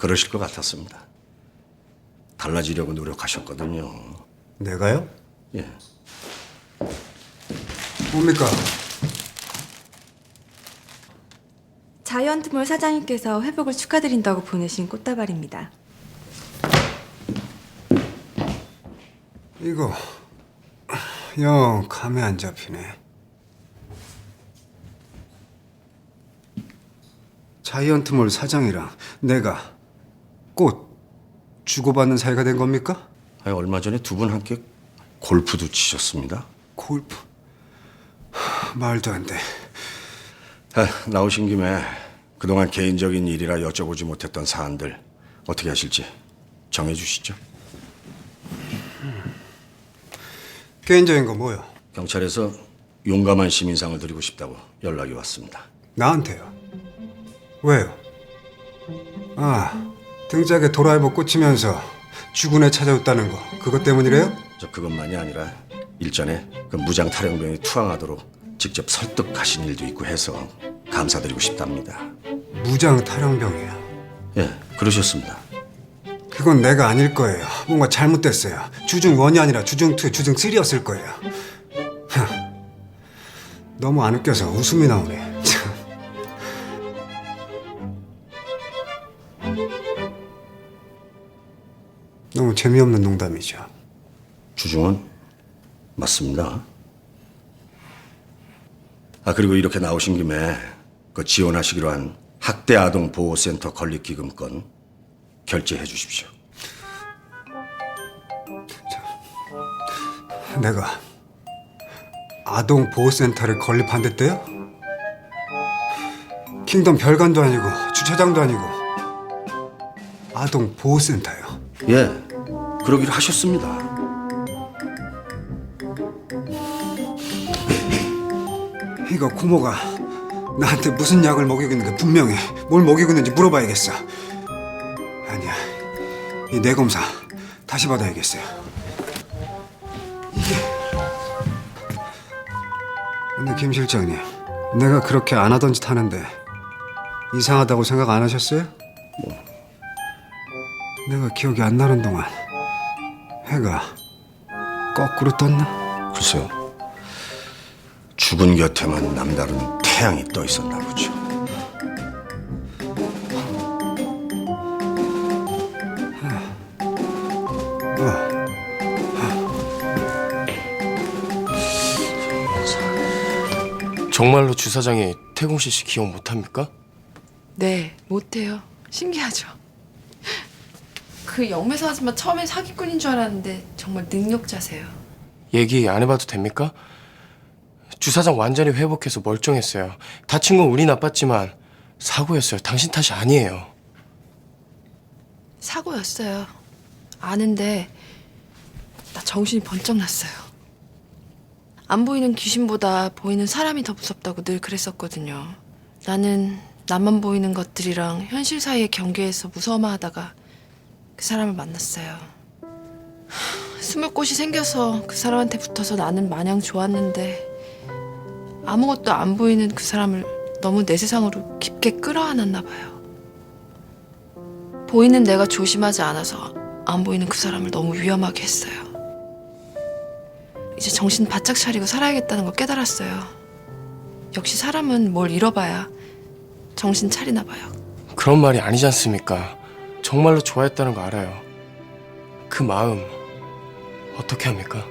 그러실 것 같았습니다. 달라지려고 노력하셨거든요. 내가요? 예. 뭡니까? 자이언트몰 사장님께서 회복을 축하드린다고 보내신 꽃다발입니다. 이거 영 감이 안 잡히네. 자이언트몰 사장이랑 내가 꽃 주고받는 사이가 된 겁니까? 아니, 얼마 전에 두 분 함께 골프도 치셨습니다. 골프 하, 말도 안 돼. 아, 나오신 김에 그동안 개인적인 일이라 여쭤보지 못했던 사안들 어떻게 하실지 정해 주시죠. 개인적인 거 뭐요? 경찰에서 용감한 시민상을 드리고 싶다고 연락이 왔습니다. 나한테요. 왜요? 아 등짝에 도라이버 꽂히면서 주군에 찾아왔다는 거 그것 때문이래요? 저 그것만이 아니라 일전에 그 무장 탈영병이 투항하도록 직접 설득하신 일도 있고 해서 감사드리고 싶답니다. 무장 탈영병이야. 예, 그러셨습니다. 그건 내가 아닐 거예요. 뭔가 잘못됐어요. 주중 1이 아니라 주중 2, 주중 3였을 거예요. 하, 너무 안 웃겨서 웃음이 나오네. 재미없는 농담이죠. 주중은 맞습니다. 아 그리고 이렇게 나오신 김에 그 지원하시기로 한 학대 아동 보호센터 건립 기금건 결제해 주십시오. 내가 아동 보호센터를 건립한댔대요? 킹덤 별관도 아니고 주차장도 아니고 아동 보호센터요. 예, 그러기로 하셨습니다. 이거 고모가 나한테 무슨 약을 먹이고 있는가 분명해. 뭘 먹이고 있는지 물어봐야겠어. 아니야, 이 뇌 검사 다시 받아야겠어요. 이게 근데 김 실장님, 내가 그렇게 안 하던 짓 하는데 이상하다고 생각 안 하셨어요? 내가 기억이 안 나는 동안 해가 거꾸로 떴나? 글쎄요. 죽은 곁에만 남다른 태양이 떠 있었나 보죠. 정말로 주사장이 태공실 씨 기억 못합니까? 네, 못해요. 신기하죠. 그 영매사 아줌마 처음엔 사기꾼인 줄 알았는데 정말 능력자세요. 얘기 안 해봐도 됩니까? 주사장 완전히 회복해서 멀쩡했어요. 다친 건 우리 나빴지만 사고였어요. 당신 탓이 아니에요. 사고였어요. 아는데 나 정신이 번쩍 났어요. 안 보이는 귀신보다 보이는 사람이 더 무섭다고 늘 그랬었거든요. 나는 나만 보이는 것들이랑 현실 사이의 경계에서 무서워만 하다가 그 사람을 만났어요. 하, 숨을 곳이 생겨서 그 사람한테 붙어서 나는 마냥 좋았는데 아무것도 안 보이는 그 사람을 너무 내 세상으로 깊게 끌어안았나 봐요. 보이는 내가 조심하지 않아서 안 보이는 그 사람을 너무 위험하게 했어요. 이제 정신 바짝 차리고 살아야겠다는 걸 깨달았어요. 역시 사람은 뭘 잃어봐야 정신 차리나 봐요. 그런 말이 아니지 않습니까? 정말로 좋아했다는 거 알아요. 그 마음 어떻게 합니까?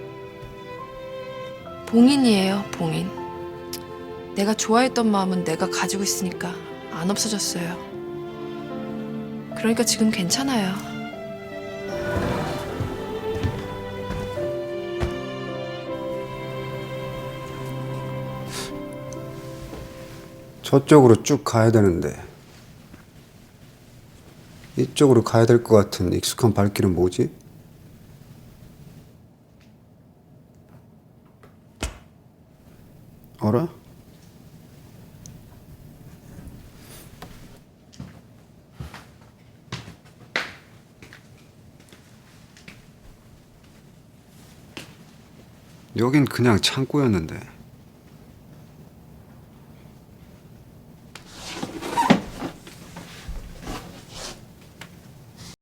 봉인이에요, 봉인. 내가 좋아했던 마음은 내가 가지고 있으니까 안 없어졌어요. 그러니까 지금 괜찮아요. 저쪽으로 쭉 가야 되는데 이쪽으로 가야 될 것 같은 익숙한 발길은 뭐지? 어라? 여긴 그냥 창고였는데